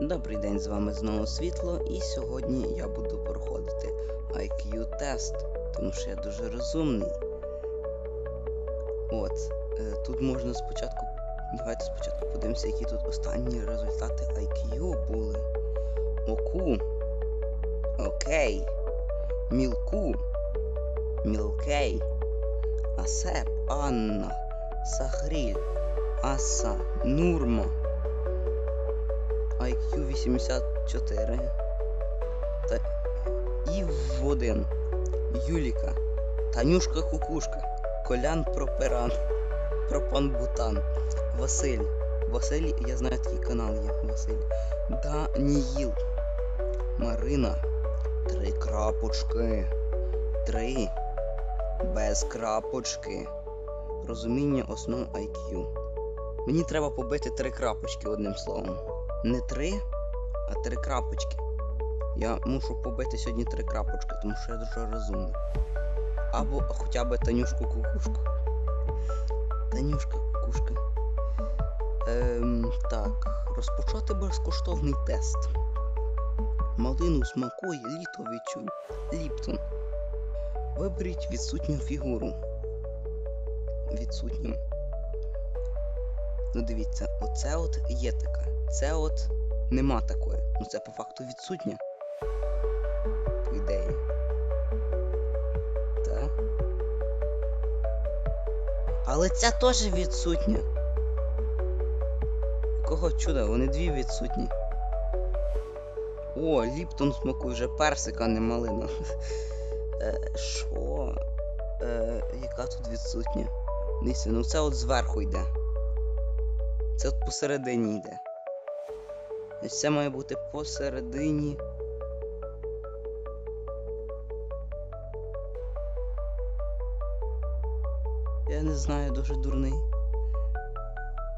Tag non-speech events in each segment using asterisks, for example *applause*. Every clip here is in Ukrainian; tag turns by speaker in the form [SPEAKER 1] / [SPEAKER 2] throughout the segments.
[SPEAKER 1] Добрий день, з вами знову світло, і сьогодні я буду проходити IQ тест, тому що я дуже розумний. От, е, тут можна спочатку. Давайте спочатку подивимося, які тут останні результати IQ були. Оку. Окей. Мілку. Мілкей. Асеп. Анна. Сахріль. Аса. Нурмо. IQ 84. Та Ів 1. Юліка. Танюшка Кукушка. Колян Проперан. Пропан Бутан. Василь. Василь, я знаю такий канал є. Василь. Даніїл. Марина. Три крапочки. Три. Без крапочки. Розуміння основ IQ. Мені треба побити три крапочки одним словом. Не три, а три крапочки. Я мушу побити сьогодні три крапочки, тому що я дуже розумний. Або хоча б Танюшку кукушку. Танюшка кукушка. Ем, так, розпочати безкоштовний тест. Малину смакує, літо відчуй. Ліптон. Виберіть відсутню фігуру. Відсутню. Ну дивіться, оце от є така. Це от нема такої. Ну це по факту відсутня. По ідеї. Так. Але ця теж відсутня. Кого чудо, вони дві відсутні. О, Ліптон смакує вже персика, не малина. *laughs* Е, Що? Е, яка тут відсутня? Дивіться, ну це от зверху йде. Це от посередині йде. Ось це має бути посередині. Я не знаю, дуже дурний.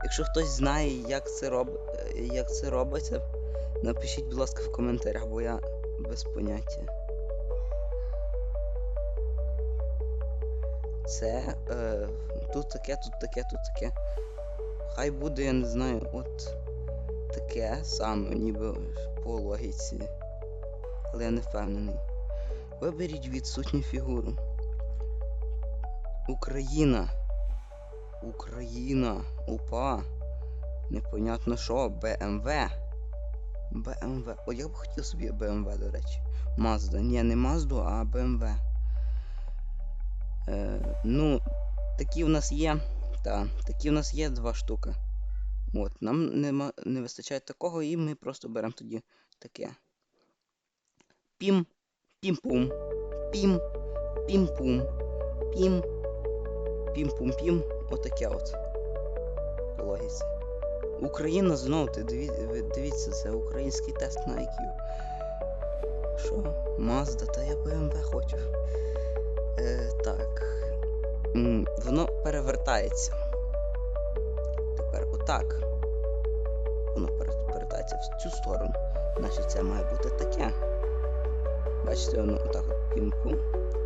[SPEAKER 1] Якщо хтось знає, як це роб... як це робиться, напишіть, будь ласка, в коментарях, бо я без поняття. Це е, тут таке, тут таке, тут таке. Хай буде, я не знаю, от таке саме, ніби по логіці. Але я не впевнений. Виберіть відсутню фігуру. Україна. Україна. УПА. Непонятно що. БМВ. БМВ. О, я б хотів собі БМВ, до речі. Мазда. Ні, не Мазду, а БМВ. Е, ну, такі в нас є. Та, такі в нас є два штуки. От, нам нема, не вистачає такого, і ми просто беремо тоді таке. Пім, пім-пум, пім, пім-пум, пім, пім-пум-пім. Отаке от. По логіці. Україна знову, ти диві, дивіться, це український тест на IQ. Що? Мазда, та я BMW хочу. Е, так. Воно перевертається. Тепер отак. Воно пере- перевертається в цю сторону. Значить це має бути таке. Бачите, воно отак от пімпу.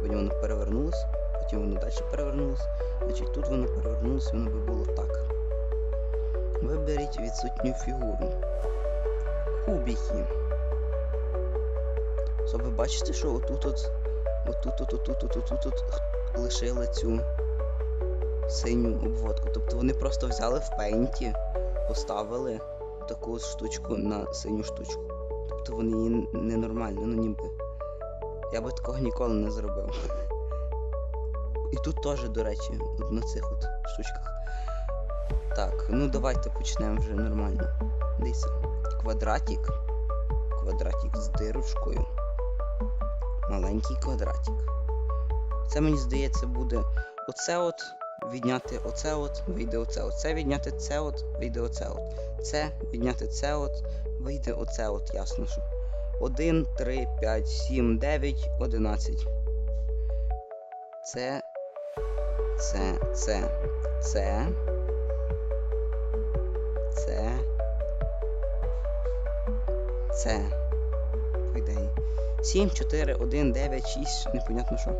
[SPEAKER 1] Потім воно перевернулось, потім воно далі перевернулось. Значить тут воно перевернулося, воно би було так. Виберіть відсутню фігуру. Кубики. Що ви бачите, що отут от. Отут, от, лишили цю синю обводку. Тобто вони просто взяли в пейнті, поставили таку штучку на синю штучку. Тобто вони її ненормально, ну ніби. Я би такого ніколи не зробив. І тут теж, до речі, на цих от штучках. Так, ну давайте почнемо вже нормально. Дивіться. Квадратик. Квадратик з дирочкою. Маленький квадратик. Це мені здається буде оце от відняти оце от, вийде оце от. Це відняти це от, вийде оце от. Це відняти це от, вийде оце от, ясно що. 1, 3, 5, 7, 9, 11. Це. Це. Це. Це. Це. Це. По ідеї. 7, 4, 1, 9, 6, непонятно що.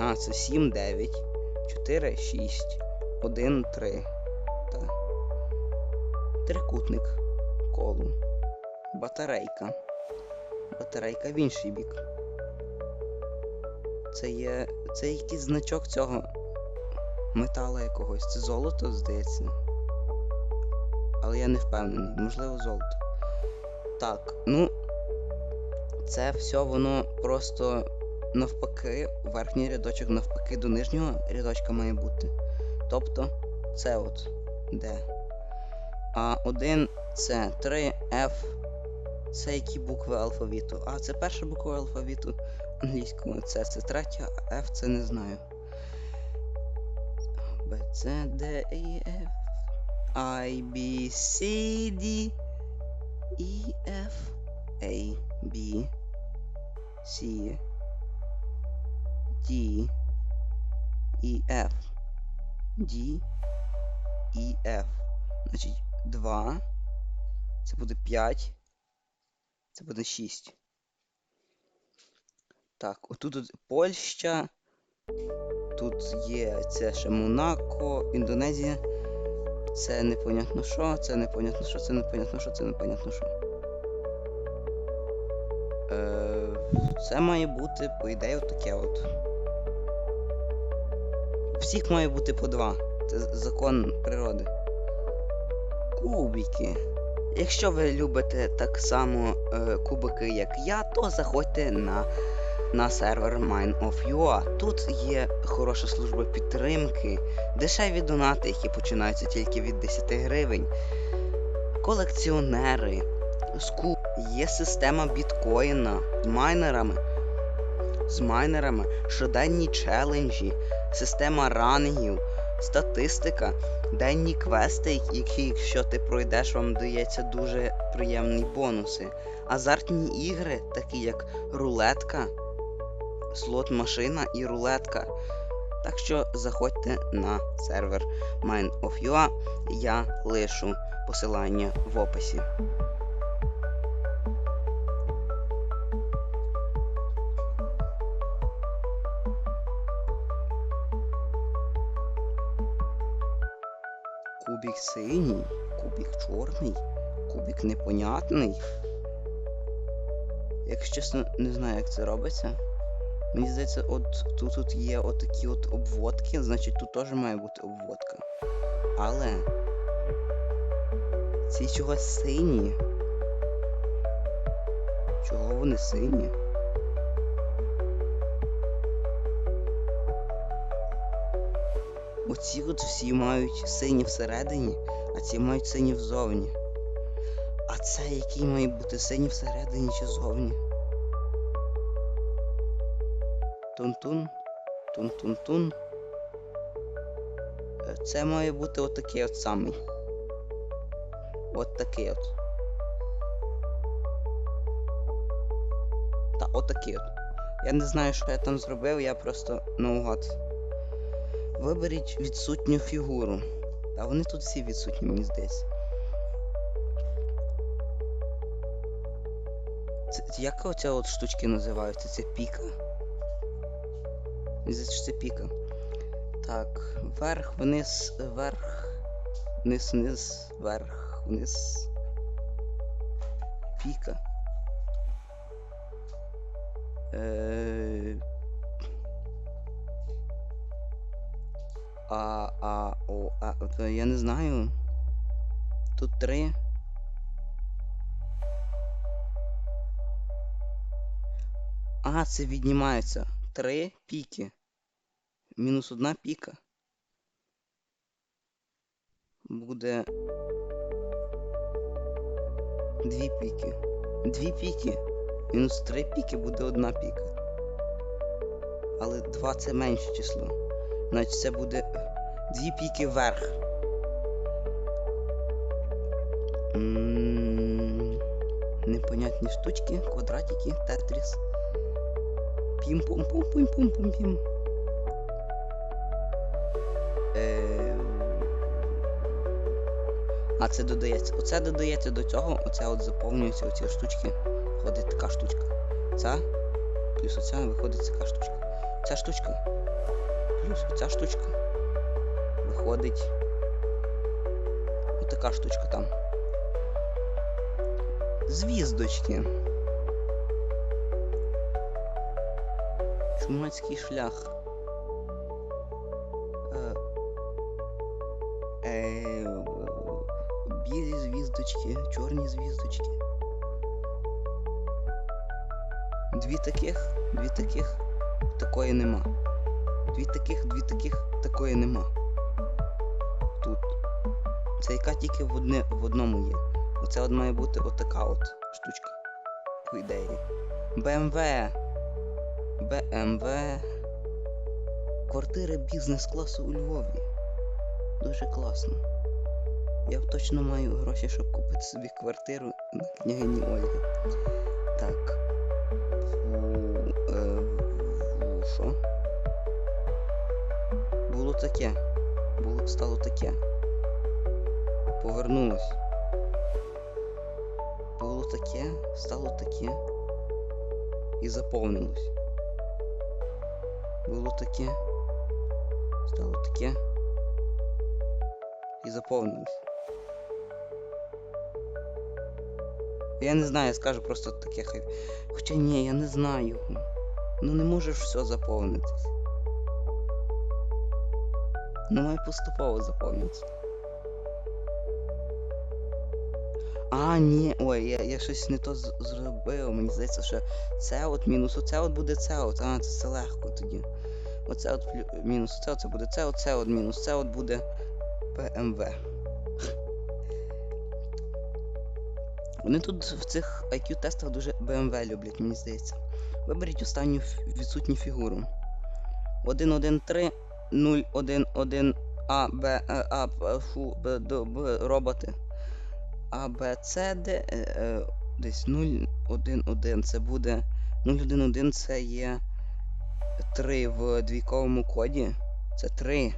[SPEAKER 1] А, це 7, 9, 4, 6, 1, 3. Так. трикутник, коло, батарейка, батарейка в інший бік. Це є. Це якийсь значок цього метала якогось. Це золото, здається. Але я не впевнений, можливо, золото. Так, ну. Це все воно просто навпаки, верхній рядочок навпаки до нижнього рядочка має бути. Тобто це от де. А 1 це 3 F. Це які букви алфавіту? А, це перша буква алфавіту англійського. Це це третя, а F це не знаю. B, C, D, E, F. I, B, C, D, E, F, A, B, C, D, E, F, D, E, F. Значить, 2. Це буде 5. Це буде 6. Так, отут от Польща. Тут є це ще Монако, Індонезія. Це непонятно що, це непонятно що, це непонятно що, це непонятно що. Е, це має бути, по ідеї, таке от. Всіх має бути по два. Це закон природи. Кубики. Якщо ви любите так само е, кубики, як я, то заходьте на, на сервер Mine of UA. Тут є хороша служба підтримки, дешеві донати, які починаються тільки від 10 гривень. Колекціонери, ску... є система біткоїна з майнерами. З майнерами, щоденні челенджі, система ранеїв, статистика, денні квести, які, якщо ти пройдеш, вам дається дуже приємні бонуси. Азартні ігри, такі як рулетка, слот машина і рулетка. Так що заходьте на сервер Mine of UA, я лишу посилання в описі. Кубик синій, кубик чорний, кубик непонятний. Якщо чесно, не знаю, як це робиться. Мені здається, от тут, тут є отакі от обводки, значить тут теж має бути обводка. Але ці чогось сині. Чого вони сині? Оці от всі мають сині всередині, а ці мають сині взовні. А це який має бути синій всередині чи зовні? Тун-тун, тун-тун-тун. Е, Це має бути отакий от самий. От такий от. Та, отакий от. Я не знаю, що я там зробив, я просто наугад. Виберіть відсутню фігуру. Та вони тут всі відсутні, мені здається. Це, як оця от штучки називаються? Це піка? Здається, це піка. Так, вверх, вниз, вверх, вниз, вниз, вверх, вниз. Піка. А, це віднімається. Три піки. Мінус одна піка. Буде. Дві піки. Дві піки. Мінус три піки буде одна піка. Але два це менше число. Значить це буде дві піки вверх. Непонятні штучки, квадратики, тетріс. Пім пум пум пум пум пум пім Е... А це додається. Оце додається до цього, оце от заповнюється оці штучки. Виходить така штучка. Ця плюс оця виходить така штучка. Ця штучка плюс оця штучка. Виходить. Отака штучка там. Звіздочки. Чумацький шлях. Е, е, білі звіздочки, чорні звіздочки. Дві таких, дві таких, такої нема. Дві таких, дві таких, такої нема. Тут. Це яка тільки в, одне, в одному є. Оце от має бути отака от штучка. По ідеї. БМВ. БМВ. Квартира бізнес-класу у Львові. Дуже класно. Я точно маю гроші, щоб купити собі квартиру на княгині Ольги. Так. Фу, е? Було таке. Було, стало таке. Повернулось. Було таке, стало таке. І заповнилось. Таке. Стало таке. І заповнилось. Я не знаю, скажу просто таке хай. Хоча ні, я не знаю. Ну не можеш все заповнитись. Ну має поступово заповнитися. А, ні, ой, я, я щось не то зробив. Мені здається, що це от мінус оце от буде це от. А, це, це легко тоді. Оце от мінус це, це буде це, оце от мінус це от буде ПМВ. Вони тут в цих IQ-тестах дуже BMW люблять, мені здається. Виберіть останню відсутню фігуру. 113 011 А, Б, Е, А, Фу, Б, Д, Б, роботи. А, Б, С, Д, е, е, десь 011. Це буде 011 це є 3 в двійковому коді. Це 3.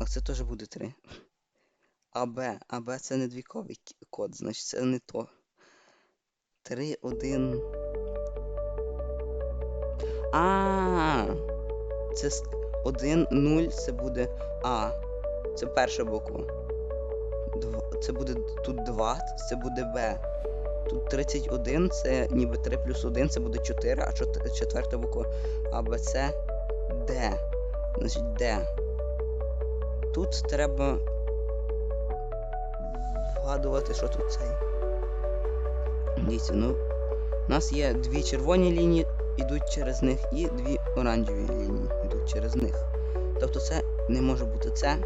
[SPEAKER 1] А це теж буде 3. АБ. АБ це не двійковий код, значить це не то. 3, 1. А. Це 1, 0, це буде А. Це перша буква. Це буде тут 2, це буде Б. Тут 31, це ніби 3 плюс 1, це буде 4, а четверта буква А, Б, С, Д. Значить Д. Тут треба вгадувати, що тут цей. Дивіться, ну. У нас є дві червоні лінії, йдуть через них, і дві оранжеві лінії йдуть через них. Тобто це не може бути це,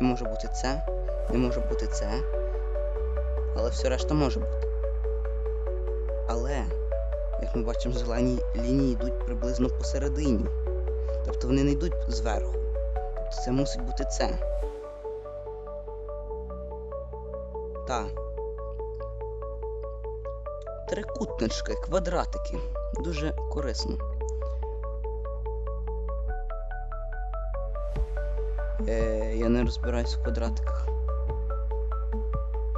[SPEAKER 1] не може бути це, не може бути це. Але все решта може бути. Але, як ми бачимо, зелені лінії йдуть приблизно посередині. Тобто вони не йдуть зверху. Це мусить бути це. Так. Трикутнички, квадратики. Дуже корисно. Е, я не розбираюсь в квадратиках.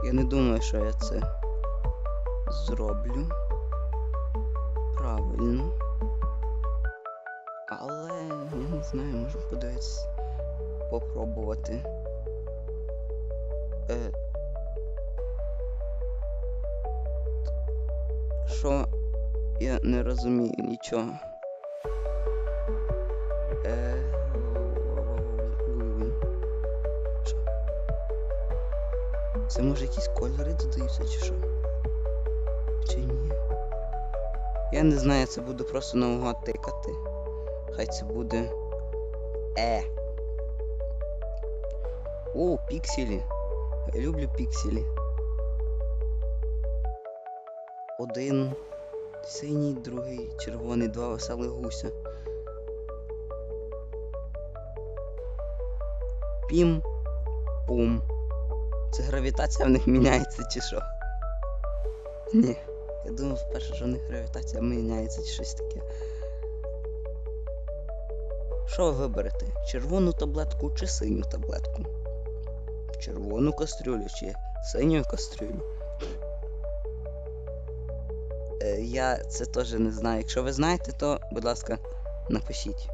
[SPEAKER 1] Я не думаю, що я це зроблю. Правильно. Але я не знаю, можу подивитися. Попробувати. Е, що я не розумію нічого. Е... Це може якісь кольори додаються чи що? Я не знаю, це буду просто наугад тикати. Хай це буде. Е. О, пікселі. Я люблю пікселі. Один синій, другий червоний, два веселих гуся. Пім. Пум. Це гравітація в них міняється чи що? Ні. Я думав вперше, що в них гравітація міняється чи щось таке. Що ви виберете? Червону таблетку чи синю таблетку? Червону кастрюлю чи синю кастрюлю? Е, я це теж не знаю. Якщо ви знаєте, то, будь ласка, напишіть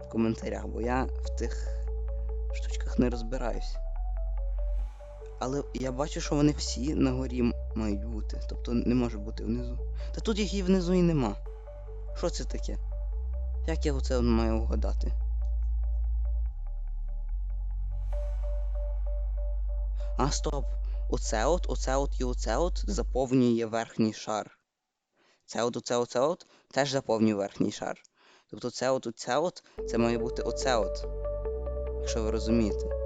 [SPEAKER 1] в коментарях, бо я в тих штучках не розбираюсь. Але я бачу, що вони всі на горі мають бути. Тобто не може бути внизу. Та тут їх і внизу і нема. Що це таке? Як я оце маю вгадати? А, стоп. Оце от, оце от і оце от заповнює верхній шар. Це от, оце, оце от теж заповнює верхній шар. Тобто це от, оце от, це має бути оце от. Якщо ви розумієте.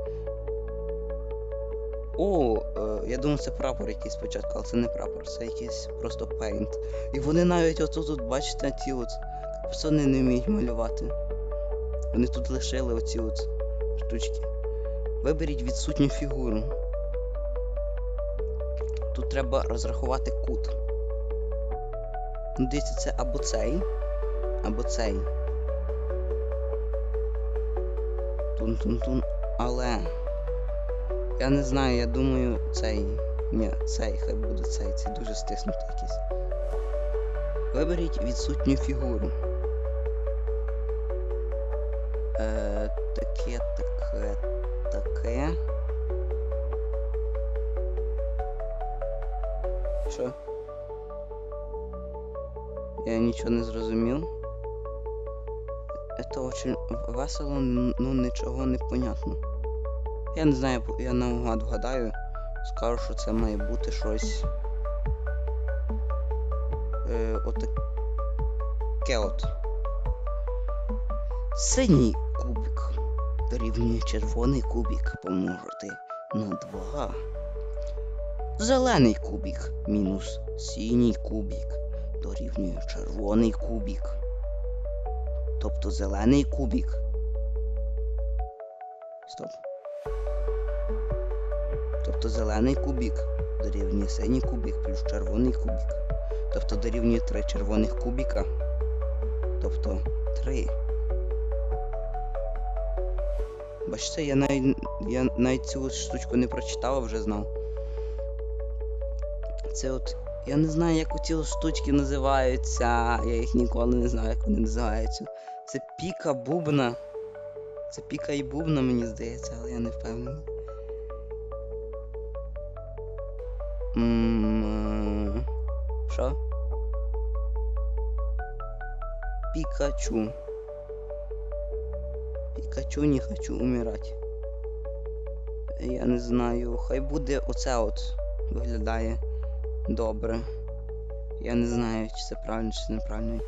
[SPEAKER 1] О, е, я думав, це прапор якийсь спочатку, але це не прапор, це якийсь просто пейнт. І вони навіть отут, от, бачите, ті от пацани не вміють малювати. Вони тут лишили оці от штучки. Виберіть відсутню фігуру. Тут треба розрахувати кут. Дивіться, це або цей, або цей. Тун-тун-тун. Але. Я не знаю, я думаю, цей. Ні, цей, хай буде цей, цей дуже стиснутий якийсь. Виберіть відсутню фігуру. Е, таке, таке, таке. Що? Я нічого не зрозумів. Это очень весело, ну нічого не понятно. Я не знаю, я наугад вгадаю. Скажу, що це має бути щось. Е, отаке от. Синій кубик дорівнює червоний кубик помножити на 2. Зелений кубик мінус синій кубик дорівнює червоний кубик. Тобто зелений кубик. Стоп. Тобто зелений кубик дорівнює синій кубик плюс червоний кубик. Тобто дорівнює 3 червоних кубіка. Тобто 3. Бачите, я навіть, я навіть цю штучку не прочитав, а вже знав. Це от. Я не знаю, як ці штучки називаються. Я їх ніколи не знаю, як вони називаються. Це піка бубна. Це піка і бубна, мені здається, але я не впевнений. Що? Пікачу. Пікачу не хочу умирати. Я не знаю, хай буде оце от виглядає добре. Я не знаю, чи це правильно, чи це неправильно.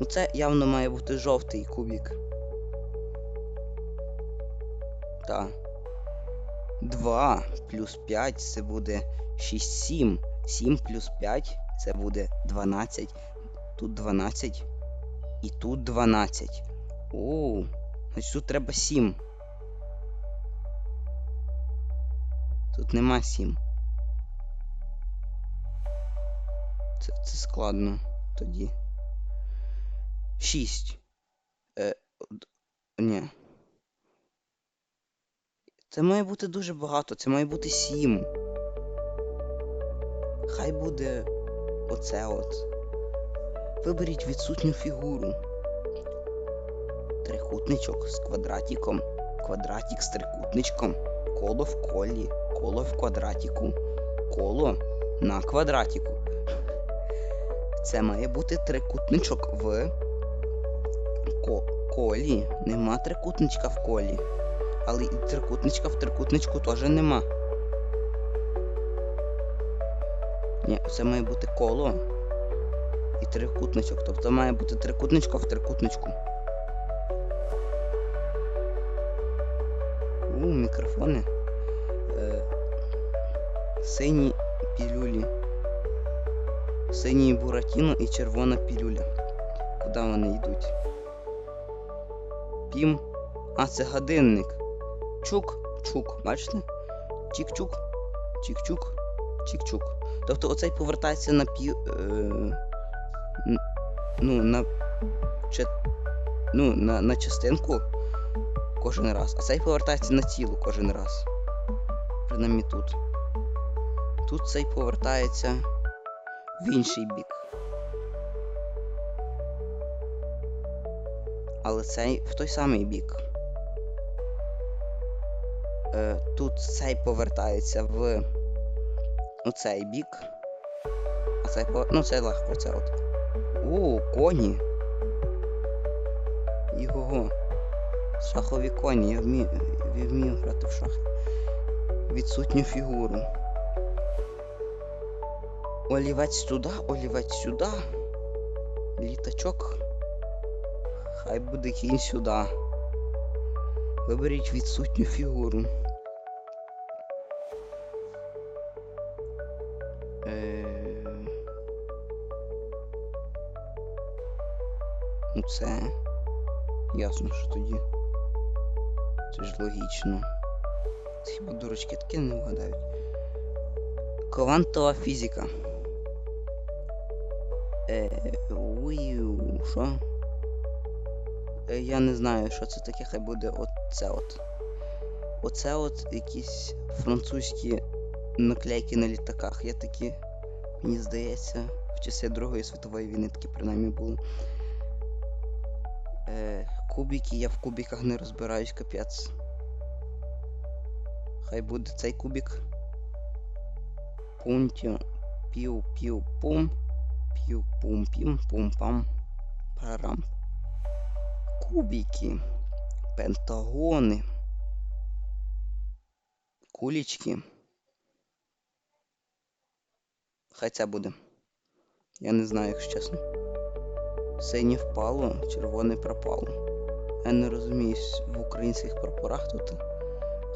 [SPEAKER 1] Ну це явно має бути жовтий кубик. Так. 2 плюс 5 це буде 6, 7. 7 плюс 5 це буде 12. Тут 12. І тут 12. О, значить тут треба 7. Тут нема 7. Це, це складно тоді. 6. Е, ні. Це має бути дуже багато, це має бути 7. Хай буде оце от. Виберіть відсутню фігуру. Трикутничок з квадратиком. Квадратик з трикутничком. Коло в колі. Коло в квадратику. Коло на квадратику. Це має бути трикутничок в ко- колі. Нема трикутничка в колі. Але і трикутничка в трикутничку теж нема. Ні, це має бути коло і трикутничок. Тобто має бути трикутничка в трикутничку. У, мікрофони. Е, сині пілюлі. Синій буратіно і червона пілюля. Куди вони йдуть? Пім. А, це годинник. Чук, чук, бачите? Чік-чук, чік-чук, чік-чук. Тобто оцей повертається на пі. Е, ну, на. Чи, ну, на, на частинку кожен раз. А цей повертається на тіло кожен раз. Принаймні тут. Тут цей повертається в інший бік. Але цей в той самий бік. Е, тут цей повертається в оцей бік. цей по... Ну, це легко, це от. О, коні. Його. Шахові коні, я вмію, я вмію грати в шахи. Відсутню фігуру. Олівець туди, олівець сюди. Літачок. Хай буде кінь сюди. Виберіть відсутню фігуру. Е... Ну це. Ясно, що тоді. Це ж логічно. Це Хіба дурочки таке не вгадають. Квантова фізика. Е, що? Е, я не знаю, що це таке, хай буде оце от. Оце от якісь французькі наклейки на літаках. Я такі, мені здається, в часи Другої світової війни такі принаймні були. Е, кубики, я в кубиках не розбираюсь, капець. Хай буде цей кубик. Пунтю, пів, пів, пум, пів, пум, пім, пум, пам, парам. Кубики, пентагони, кулічки. Хай це буде. Я не знаю, якщо чесно. Синє впало, червоне пропало. Я не розумію в українських прапорах тут.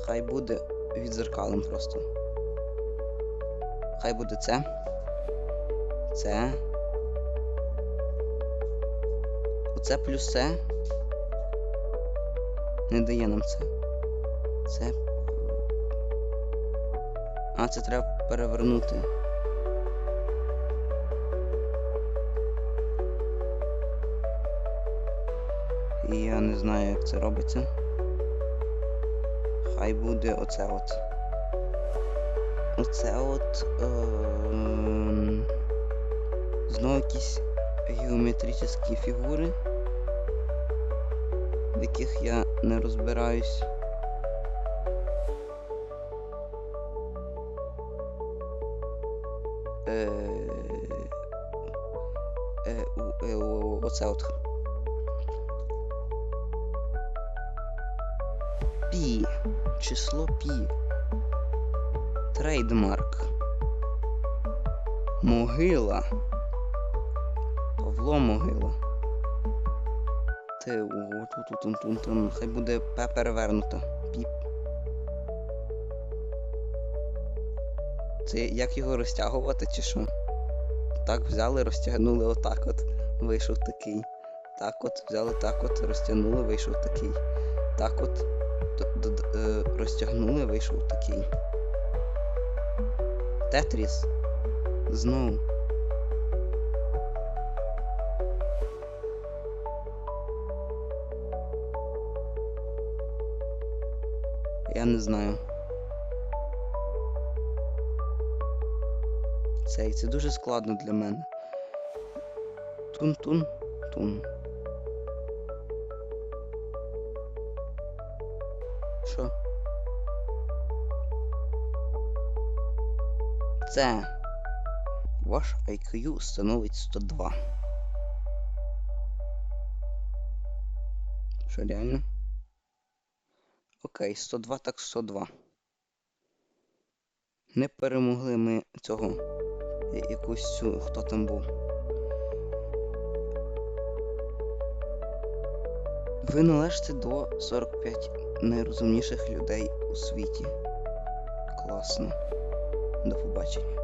[SPEAKER 1] Хай буде відзеркалим просто. Хай буде це. Це. Оце плюс це. Не дає нам це. Це. А, це треба перевернути. І я не знаю, як це робиться. Хай буде оце от. Оце от. Ем... Знову якісь геометричні фігури, в яких я не розбираюсь. Могила. Павло Могила. Ти тун Хай буде П перевернуто. Піп. Це як його розтягувати чи що? Так взяли, розтягнули отак от. Вийшов такий. Так от, взяли так от, розтягнули, вийшов такий. Так от. е, Розтягнули, вийшов такий. Тетріс. Знову. Я не знаю. Цей, це дуже складно для мене. Тун-тун, тун. Що? Це. Ваш IQ становить 102. Що реально? Окей, 102 так 102. Не перемогли ми цього якусь цю, хто там був. Ви належите до 45 найрозумніших людей у світі. Класно. До побачення.